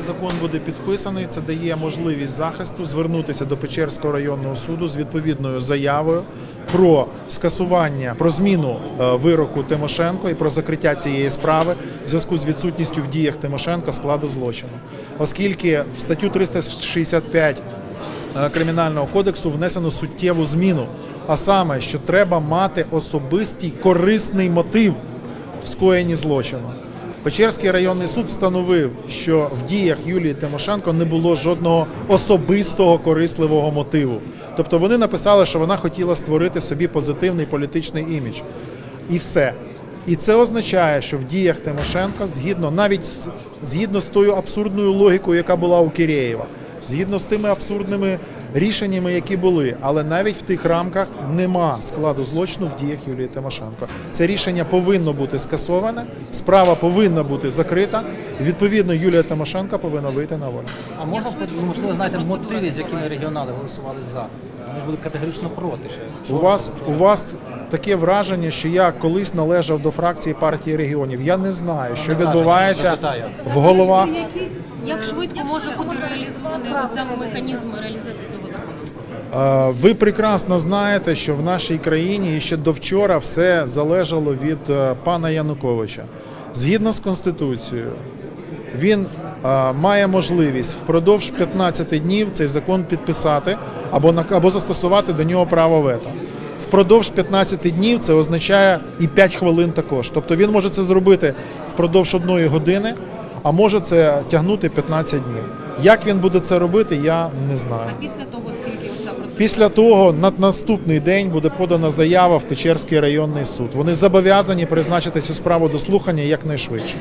Закон буде підписаний. Це дає можливість захисту звернутися до Печерського районного суду з відповідною заявою про скасування, про зміну е, вироку Тимошенко і про закриття цієї справи в зв'язку з відсутністю в діях Тимошенка складу злочину, оскільки в статтю 365 е, Кримінального кодексу внесено суттєву зміну, а саме, що треба мати особистий корисний мотив в скоєнні злочину. Печерський районний суд встановив, що в діях Юлії Тимошенко не було жодного особистого корисливого мотиву. Тобто вони написали, що вона хотіла створити собі позитивний політичний імідж. І все. І це означає, що в діях Тимошенка, згідно навіть з, згідно з тою абсурдною логікою, яка була у Кірєєва, згідно з тими абсурдними рішеннями, які були, але навіть в тих рамках нема складу злочину в діях Юлії Тимошенко. Це рішення повинно бути скасоване, справа повинна бути закрита. і, Відповідно, Юлія Тимошенко повинна вийти на волю. А можна ну, можливо знаєте мотиви, з якими регіонали голосували за? Вони ж були категорично проти. Ще. У вас у вас таке враження, що я колись належав до фракції партії регіонів. Я не знаю, що відбувається в головах. Як швидко може бути реалізований саме механізм реалізації цього закону? Ви прекрасно знаєте, що в нашій країні ще до вчора все залежало від е, пана Януковича. Згідно з конституцією, він е, має можливість впродовж 15 днів цей закон підписати або або застосувати до нього право вето. Впродовж 15 днів це означає і 5 хвилин також. Тобто він може це зробити впродовж одної години, а може це тягнути 15 днів. Як він буде це робити, я не знаю. А після того, скільки оця? Після того на наступний день буде подана заява в Печерський районний суд. Вони зобов'язані призначити цю справу до слухання якнайшвидше.